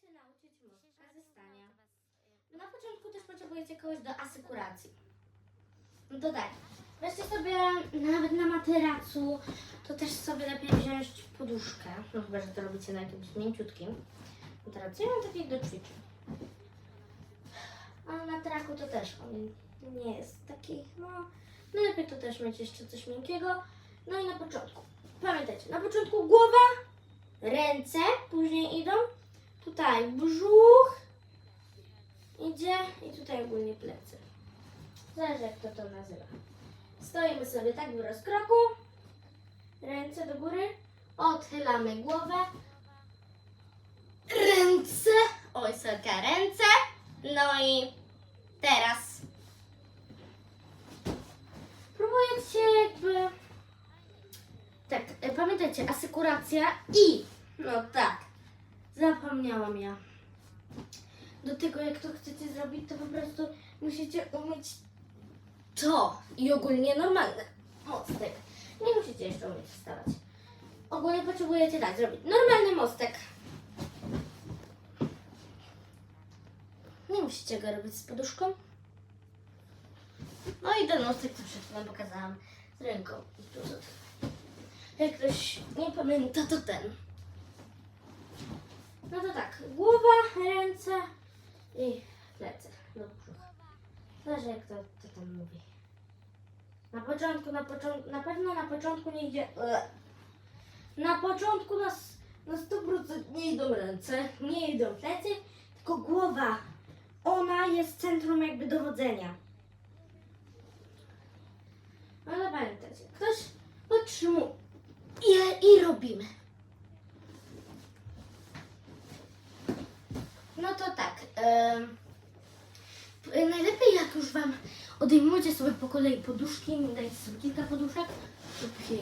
się nauczyć mostka ze stania. Na początku też potrzebujecie kogoś do asykuracji. No tak, weźcie sobie nawet na materacu, to też sobie lepiej wziąć poduszkę. No chyba, że to robicie na jakimś mięciutkim materacu. Ja mam takich do ćwiczeń. A na traku to też on nie jest taki, no, no lepiej to też mieć jeszcze coś miękkiego. No i na początku, pamiętajcie, na początku głowa, ręce, później idą tutaj brzuch, idzie i tutaj ogólnie plecy. Zależy jak to to nazywa. Stoimy sobie tak w rozkroku, ręce do góry, odchylamy głowę, ręce, oj sorka, ręce, no i teraz. Próbujecie jakby, tak, e, pamiętajcie, asykuracja i, no tak, zapomniałam ja. Do tego, jak to chcecie zrobić, to po prostu musicie umieć to i ogólnie normalny mostek. Nie musicie jeszcze umieć wstawać. Ogólnie potrzebujecie tak zrobić. Normalny mostek. Nie musicie go robić z poduszką. No i ten mostek, co przed chwilą pokazałam z ręką. Jak ktoś nie pamięta, to ten. No to tak, głowa, ręce i plecy do brzucha. Zależy jak to, to tam mówi. Na początku, na początku, na pewno na początku nie idzie. Na początku na, s- na 100% nie idą ręce, nie idą plecy, tylko głowa. Ona jest centrum jakby dowodzenia. Ale pamiętajcie, ktoś podtrzymuje i robimy. No p- najlepiej jak już Wam odejmujecie sobie po kolei poduszki, dajcie sobie kilka poduszek. je-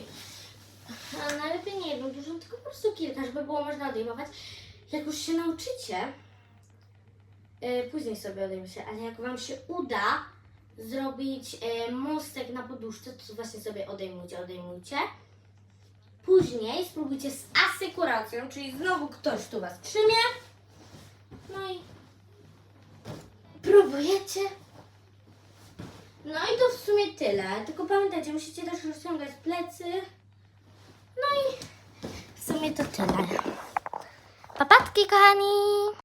A najlepiej nie jedną dużą, tylko po prostu kilka, żeby było można odejmować. Jak już się nauczycie, e, później sobie odejmujecie, ale jak Wam się uda zrobić e, mostek na poduszce, to właśnie sobie odejmujcie, odejmujcie. Później spróbujcie z asykuracją, czyli znowu ktoś tu Was trzymie. No i próbujecie. No i to w sumie tyle. Tylko pamiętajcie, musicie też rozciągać plecy. No i w sumie to tyle. Papatki, kochani!